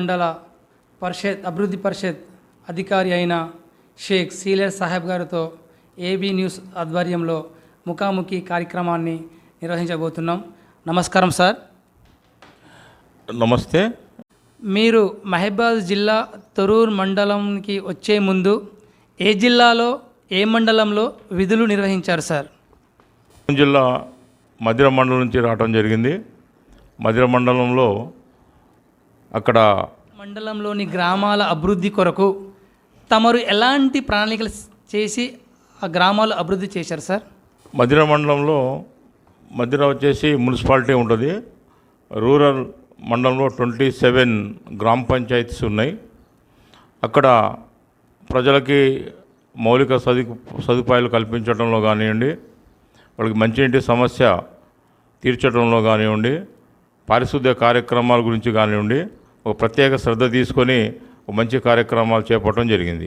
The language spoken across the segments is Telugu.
మండల పరిషత్ అభివృద్ధి పరిషత్ అధికారి అయిన షేక్ సీలర్ సాహెబ్ గారితో ఏబీ న్యూస్ ఆధ్వర్యంలో ముఖాముఖి కార్యక్రమాన్ని నిర్వహించబోతున్నాం. నమస్కారం సార్. నమస్తే. మీరు మహబాద్ జిల్లా తొరూర్ మండలంకి వచ్చే ముందు ఏ జిల్లాలో ఏ మండలంలో విధులు నిర్వహించారు సార్? జిల్లా మధిర మండలం నుంచి రావడం జరిగింది. మధిర మండలంలో అక్కడ మండలంలోని గ్రామాల అభివృద్ధి కొరకు తమరు ఎలాంటి ప్రణాళికలు చేసి ఆ గ్రామాలు అభివృద్ధి చేశారు సార్? మధిర మండలంలో మధిర వచ్చేసి మున్సిపాలిటీ ఉంటుంది. రూరల్ మండలంలో ట్వంటీ సెవెన్ గ్రామ పంచాయతీస్ ఉన్నాయి. అక్కడ ప్రజలకి మౌలిక సదు సదుపాయాలు కల్పించడంలో కానివ్వండి వాళ్ళకి మంచినీటి సమస్య తీర్చడంలో కానివ్వండి పారిశుద్ధ్య కార్యక్రమాల గురించి కానివ్వండి ఒక ప్రత్యేక శ్రద్ధ తీసుకొని మంచి కార్యక్రమాలు చేపట్టడం జరిగింది.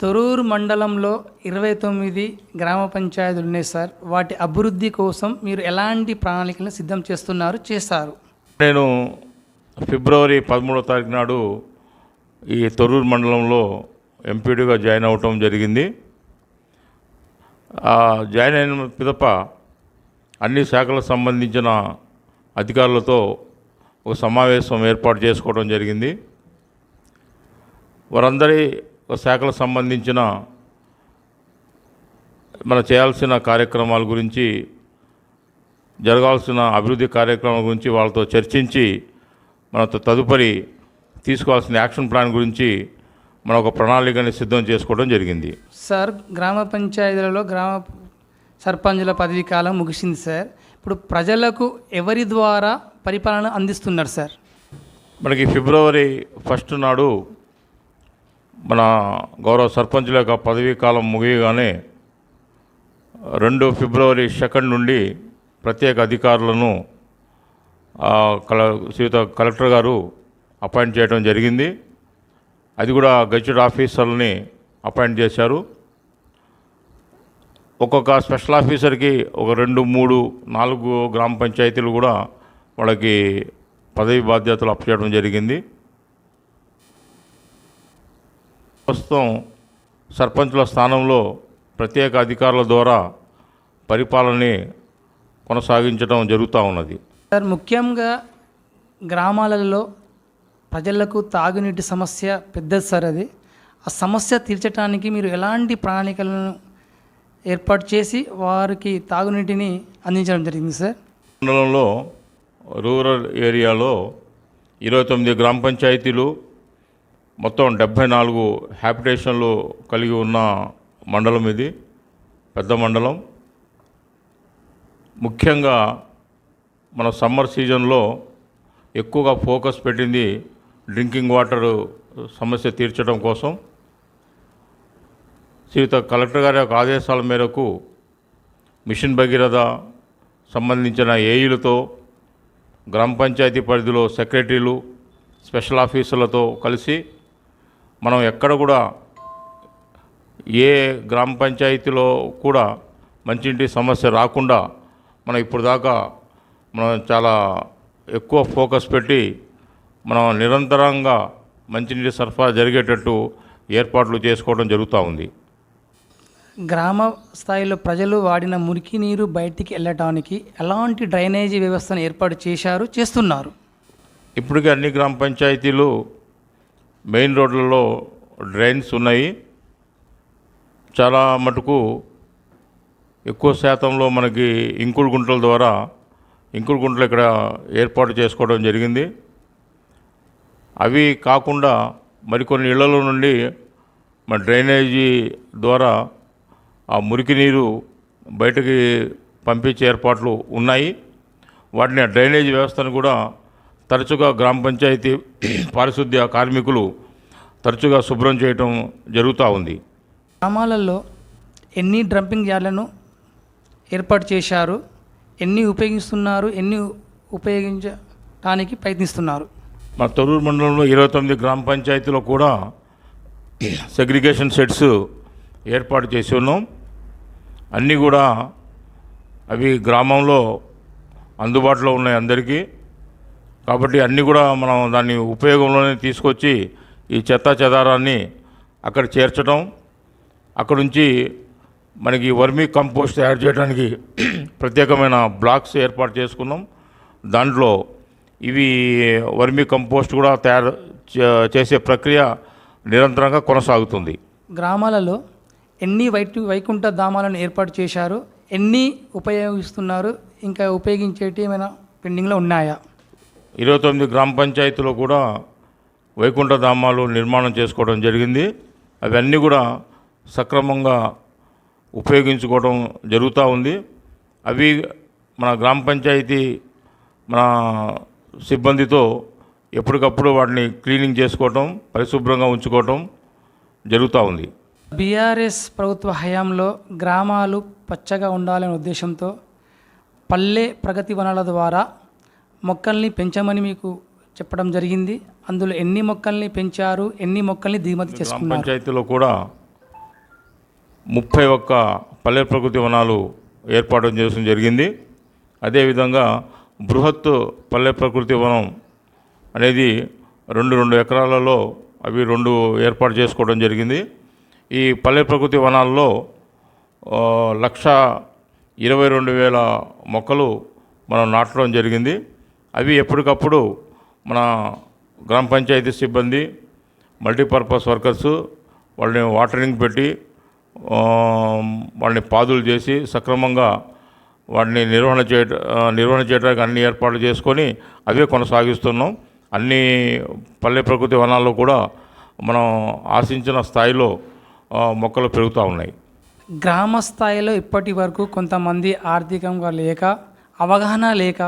తొరూరు మండలంలో ఇరవై తొమ్మిది గ్రామ పంచాయతీలు ఉన్నాయి సార్. వాటి అభివృద్ధి కోసం మీరు ఎలాంటి ప్రణాళికలను సిద్ధం చేస్తున్నారు? చేస్తారు నేను ఫిబ్రవరి పదమూడో తారీఖు నాడు ఈ తొర్రూరు మండలంలో ఎంపీడీగా జాయిన్ అవ్వటం జరిగింది. జాయిన్ అయిన పిదప అన్ని శాఖలకు సంబంధించిన అధికారులతో ఒక సమావేశం ఏర్పాటు చేసుకోవడం జరిగింది. వారందరి ఒక శాఖలకు సంబంధించిన మనం చేయాల్సిన కార్యక్రమాల గురించి జరగాల్సిన అభివృద్ధి కార్యక్రమాల గురించి వాళ్ళతో చర్చించి మన తదుపరి తీసుకోవాల్సిన యాక్షన్ ప్లాన్ గురించి మనం ఒక ప్రణాళికని సిద్ధం చేసుకోవడం జరిగింది. సార్ గ్రామ పంచాయతీలలో గ్రామ సర్పంచుల పదవీ కాలం ముగిసింది సార్. ఇప్పుడు ప్రజలకు ఎవరి ద్వారా పరిపాలన అందిస్తున్నారు సార్? మనకి ఫిబ్రవరి ఫస్ట్ నాడు మన గౌరవ సర్పంచుల యొక్క పదవీ కాలం ముగియగానే రెండు ఫిబ్రవరి సెకండ్ నుండి ప్రత్యేక అధికారులను కల శ్రీయుత కలెక్టర్ గారు అపాయింట్ చేయడం జరిగింది. అది కూడా గజెట్ ఆఫీసర్లని అపాయింట్ చేశారు. ఒక్కొక్క స్పెషల్ ఆఫీసర్కి ఒక రెండు మూడు నాలుగు గ్రామ పంచాయతీలు కూడా వాళ్ళకి పదవి బాధ్యతలు అప్పచేయడం జరిగింది. ప్రస్తుతం సర్పంచుల స్థానంలో ప్రత్యేక అధికారుల ద్వారా పరిపాలనని కొనసాగించడం జరుగుతూ ఉన్నది. సార్ ముఖ్యంగా గ్రామాలలో ప్రజలకు తాగునీటి సమస్య పెద్దది సార్ అది. ఆ సమస్య తీర్చడానికి మీరు ఎలాంటి ప్రణాళికలను ఏర్పాటు చేసి వారికి తాగునీటిని అందించడం జరిగింది సార్. మండలంలో రూరల్ ఏరియాలో ఇరవై తొమ్మిది గ్రామ పంచాయతీలు మొత్తం డెబ్భై నాలుగు హ్యాబిటేషన్లు కలిగి ఉన్న మండలం ఇది పెద్ద మండలం. ముఖ్యంగా మన సమ్మర్ సీజన్లో ఎక్కువగా ఫోకస్ పెట్టింది డ్రింకింగ్ వాటర్ సమస్య తీర్చడం కోసం. శ్రీయుత కలెక్టర్ గారి యొక్క ఆదేశాల మేరకు మిషన్ భగీరథ సంబంధించిన ఏఈలతో గ్రామ పంచాయతీ పరిధిలో సెక్రటరీలు స్పెషల్ ఆఫీసర్లతో కలిసి మనం ఎక్కడ కూడా ఏ గ్రామ పంచాయతీలో కూడా మంచినీటి సమస్య రాకుండా మనం ఇప్పుడు దాకా మనం చాలా ఎక్కువ ఫోకస్ పెట్టి మనం నిరంతరంగా మంచినీటి సరఫరా జరిగేటట్టు ఏర్పాట్లు చేసుకోవడం జరుగుతూ ఉంది. గ్రామ స్థాయిలో ప్రజలు వాడిన మురికి నీరు బయటికి వెళ్ళటానికి ఎలాంటి డ్రైనేజీ వ్యవస్థను ఏర్పాటు చేశారు చేస్తున్నారు? ఇప్పటికే అన్ని గ్రామ పంచాయతీలు మెయిన్ రోడ్లలో డ్రైన్స్ ఉన్నాయి. చాలా మటుకు ఎక్కువ శాతంలో మనకి ఇంకుడు గుంటల ద్వారా ఇంకుడు గుంటలు ఇక్కడ ఏర్పాటు చేసుకోవడం జరిగింది. అవి కాకుండా మరికొన్ని ఇళ్ళలో నుండి మన డ్రైనేజీ ద్వారా ఆ మురికి నీరు బయటకి పంపించే ఏర్పాట్లు ఉన్నాయి. వాటిని డ్రైనేజ్ వ్యవస్థను కూడా తరచుగా గ్రామ పంచాయతీ పారిశుద్ధ్య కార్మికులు తరచుగా శుభ్రం చేయటం జరుగుతూ ఉంది. గ్రామాలలో ఎన్ని డ్రంపింగ్ యార్డ్లను ఏర్పాటు చేశారు ఎన్ని ఉపయోగిస్తున్నారు ఎన్ని ఉపయోగించడానికి ప్రయత్నిస్తున్నారు? మా తొర్రూరు మండలంలో ఇరవై తొమ్మిది గ్రామ పంచాయతీలో కూడా సెగ్రిగేషన్ సెట్స్ ఏర్పాటు చేసి ఉన్నాం అన్నీ కూడా అవి గ్రామంలో అందుబాటులో ఉన్నాయి అందరికీ. కాబట్టి అన్నీ కూడా మనం దాన్ని ఉపయోగంలోనే తీసుకొచ్చి ఈ చెత్త చెదారాన్ని అక్కడ చేర్చడం అక్కడ నుంచి మనకి వర్మీ కంపోస్ట్ తయారు చేయడానికి ప్రత్యేకమైన బ్లాక్స్ ఏర్పాటు చేసుకున్నాం. దాంట్లో ఇవి వర్మీ కంపోస్ట్ కూడా తయారు చే- చేసే ప్రక్రియ నిరంతరంగా కొనసాగుతుంది. గ్రామాలలో ఎన్ని వైట్ వైకుంఠ ధామాలను ఏర్పాటు చేశారు ఎన్ని ఉపయోగిస్తున్నారు ఇంకా ఉపయోగించేటి ఏమైనా పెండింగ్లో ఉన్నాయా? ఇరవై తొమ్మిది గ్రామ పంచాయతీలో కూడా వైకుంఠ ధామాలు నిర్మాణం చేసుకోవడం జరిగింది. అవన్నీ కూడా సక్రమంగా ఉపయోగించుకోవడం జరుగుతూ ఉంది. అవి మన గ్రామ పంచాయతీ మన సిబ్బందితో ఎప్పటికప్పుడు వాటిని క్లీనింగ్ చేసుకోవటం పరిశుభ్రంగా ఉంచుకోవటం జరుగుతూ ఉంది. బీఆర్ఎస్ ప్రభుత్వ హయాంలో గ్రామాలు పచ్చగా ఉండాలనే ఉద్దేశంతో పల్లె ప్రగతి వనాల ద్వారా మొక్కల్ని పెంచమని మీకు చెప్పడం జరిగింది. అందులో ఎన్ని మొక్కల్ని పెంచారు ఎన్ని మొక్కల్ని దిగుమతి చేసుకున్నారు? పంచాయతీలో కూడా ముప్పై ఒక్క పల్లె ప్రకృతి వనాలు ఏర్పాటు చేయడం జరిగింది. అదేవిధంగా బృహత్ పల్లె ప్రకృతి వనం అనేది రెండు రెండు ఎకరాలలో అవి రెండు ఏర్పాటు చేసుకోవడం జరిగింది. ఈ పల్లె ప్రకృతి వనాల్లో లక్ష ఇరవై రెండు వేల మొక్కలు మనం నాటడం జరిగింది. అవి ఎప్పటికప్పుడు మన గ్రామ పంచాయతీ సిబ్బంది మల్టీపర్పస్ వర్కర్స్ వాళ్ళని వాటరింగ్ పెట్టి వాళ్ళని పాదులు చేసి సక్రమంగా వాటిని నిర్వహణ చేయ నిర్వహణ చేయడానికి అన్ని ఏర్పాట్లు చేసుకొని అవే కొనసాగిస్తున్నాం. అన్ని పల్లె ప్రకృతి వనాల్లో కూడా మనం ఆశించిన స్థాయిలో మొక్కలు పెరుగుతూ ఉన్నాయి. గ్రామ స్థాయిలో ఇప్పటి వరకు కొంతమంది ఆర్థికంగా లేక అవగాహన లేక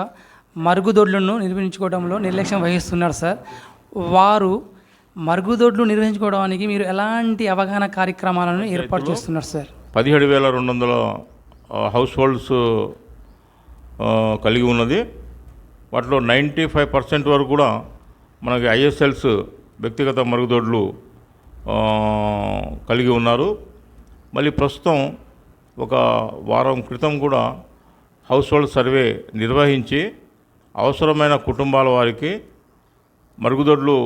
మరుగుదొడ్లను నిర్మించుకోవడంలో నిర్లక్ష్యం వహిస్తున్నారు సార్. వారు మరుగుదొడ్లు నిర్వహించుకోవడానికి మీరు ఎలాంటి అవగాహన కార్యక్రమాలను ఏర్పాటు చేస్తున్నారు సార్? పదిహేడు వేల రెండు వందల హౌస్ హోల్డ్స్ కలిగి ఉన్నది. వాటిలో నైంటీ ఫైవ్ పర్సెంట్ వరకు కూడా మనకి ఐఎస్ఎల్స్ వ్యక్తిగత మరుగుదొడ్లు కలిగి ఉన్నారు. మళ్ళీ ప్రస్తుతం ఒక వారం క్రితం కూడా హౌస్ హోల్డ్ సర్వే నిర్వహించి అవసరమైన కుటుంబాల వారికి మరుగుదొడ్లు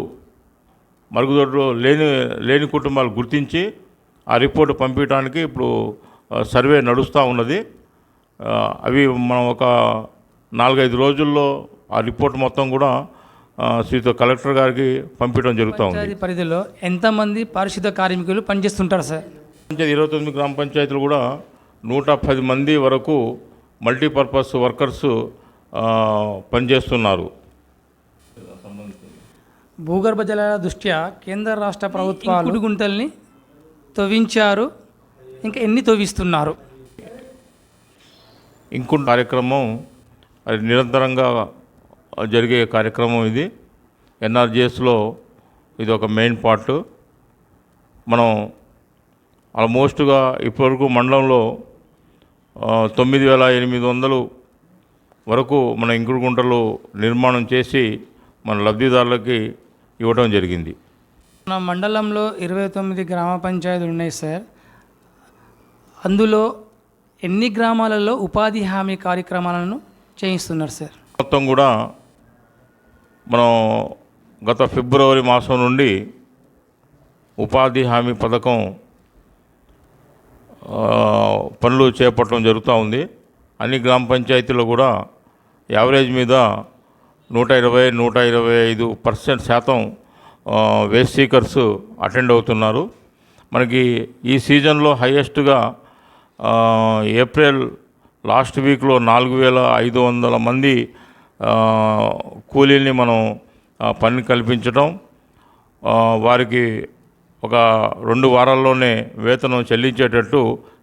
మరుగుదొడ్లు లేని లేని కుటుంబాలు గుర్తించి ఆ రిపోర్ట్ పంపించడానికి ఇప్పుడు సర్వే నడుస్తూ ఉన్నది. అవి మనం ఒక నాలుగైదు రోజుల్లో ఆ రిపోర్ట్ మొత్తం కూడా శ్రీతో కలెక్టర్ గారికి పంపించడం జరుగుతూ ఉంది. పరిధిలో ఎంతమంది పారిశుద్ధ కార్మికులు పనిచేస్తుంటారు సార్? పంచాయతీ ఇరవై తొమ్మిది గ్రామ పంచాయతీలు కూడా నూట పది మంది వరకు మల్టీపర్పస్ వర్కర్స్ ఆ, పనిచేస్తున్నారు. భూగర్భ జలాల దృష్ట్యా కేంద్ర రాష్ట్ర ప్రభుత్వాలు గుంటల్ని తవ్వించారు ఇంకా ఎన్ని తవ్విస్తున్నారు? ఇంకొక కార్యక్రమం అది నిరంతరంగా జరిగే కార్యక్రమం ఇది. ఎన్ఆర్జిఎస్లో ఇది ఒక మెయిన్ పార్ట్. మనం ఆల్మోస్ట్గా ఇప్పటివరకు మండలంలో తొమ్మిది వేల ఎనిమిది వందలు వరకు మన ఇంకుడు గుంటలు నిర్మాణం చేసి మన లబ్ధిదారులకి ఇవ్వడం జరిగింది. మన మండలంలో ఇరవై తొమ్మిది గ్రామ పంచాయతీలు ఉన్నాయి సార్. అందులో ఎన్ని గ్రామాలలో ఉపాధి హామీ కార్యక్రమాలను చేయిస్తున్నారు సార్? మొత్తం కూడా మనం గత ఫిబ్రవరి మాసం నుండి ఉపాధి హామీ పథకం పనులు చేపట్టడం జరుగుతూ ఉంది. అన్ని గ్రామ పంచాయతీలో కూడా యావరేజ్ మీద నూట ఇరవై నూట ఇరవై ఐదు పర్సెంట్ శాతం వేస్ట్ సీకర్స్ అటెండ్ అవుతున్నారు. మనకి ఈ సీజన్లో హయ్యెస్ట్గా ఏప్రిల్ లాస్ట్ వీక్లో నాలుగు వేల ఐదు వందల మంది కూలీల్ని మనం పని కల్పించడం వారికి ఒక రెండు వారాల్లోనే వేతనం చెల్లించేటట్టు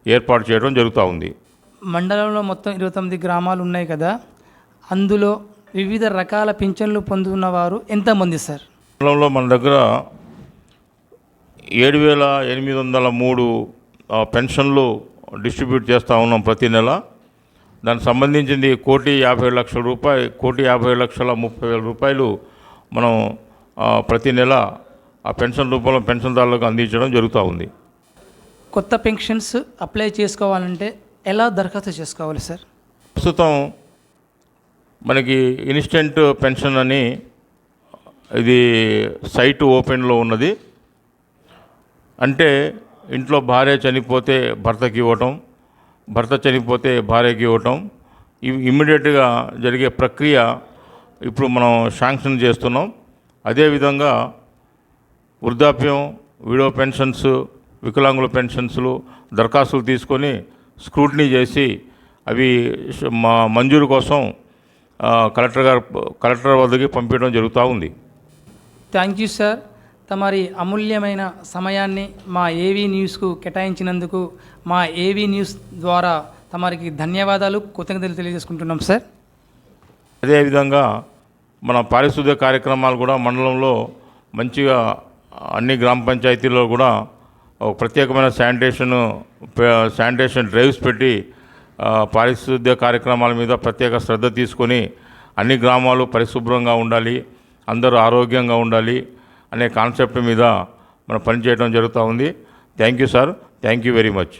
ఏర్పాటు చేయడం జరుగుతూ ఉంది. మండలంలో మొత్తం ఇరవై తొమ్మిది గ్రామాలు ఉన్నాయి కదా అందులో వివిధ రకాల పింఛన్లు పొందుతున్న వారు ఎంతమంది సార్? మండలంలో మన దగ్గర ఏడు వేల ఎనిమిది వందల మూడు పెన్షన్లు డిస్ట్రిబ్యూట్ చేస్తూ ఉన్నాం ప్రతి నెల. దానికి సంబంధించింది కోటి యాభై లక్షల రూపాయలు కోటి యాభై లక్షల ముప్పై వేల రూపాయలు మనం ప్రతి నెల ఆ పెన్షన్ రూపంలో పెన్షన్దారులకు అందించడం జరుగుతూ ఉంది. కొత్త పెన్షన్స్ అప్లై చేసుకోవాలంటే ఎలా దరఖాస్తు చేసుకోవాలి సార్? ప్రస్తుతం మనకి ఇన్స్టెంట్ పెన్షన్ అని ఇది సైట్ ఓపెన్లో ఉన్నది. అంటే ఇంట్లో భార్య చనిపోతే భర్తకి ఇవ్వటం భర్త చనిపోతే భార్యకి ఇవ్వటం ఇవి ఇమ్మీడియట్గా జరిగే ప్రక్రియ ఇప్పుడు మనం శాంక్షన్ చేస్తున్నాం. అదేవిధంగా వృద్ధాప్యం విడో పెన్షన్స్ వికలాంగుల పెన్షన్స్లు దరఖాస్తులు తీసుకొని స్క్రూటినీ చేసి అవి మా మంజూరు కోసం కలెక్టర్ గారు కలెక్టర్ వద్దకి పంపించడం జరుగుతూ ఉంది. థ్యాంక్ యూ సార్ తమరి అమూల్యమైన సమయాన్ని మా ఏవీ న్యూస్కు కేటాయించినందుకు మా ఏవీ న్యూస్ ద్వారా తమరికి ధన్యవాదాలు కృతజ్ఞతలు తెలియజేసుకుంటున్నాం సార్. అదేవిధంగా మన పారిశుద్ధ్య కార్యక్రమాలు కూడా మండలంలో మంచిగా అన్ని గ్రామ పంచాయతీల్లో కూడా ఒక ప్రత్యేకమైన శానిటేషన్ శానిటేషన్ డ్రైవ్స్ పెట్టి పారిశుద్ధ్య కార్యక్రమాల మీద ప్రత్యేక శ్రద్ధ తీసుకొని అన్ని గ్రామాలు పరిశుభ్రంగా ఉండాలి అందరూ ఆరోగ్యంగా ఉండాలి అనే కాన్సెప్ట్ మీద మనం పనిచేయడం జరుగుతూ ఉంది. Thank you sir. Thank you very much.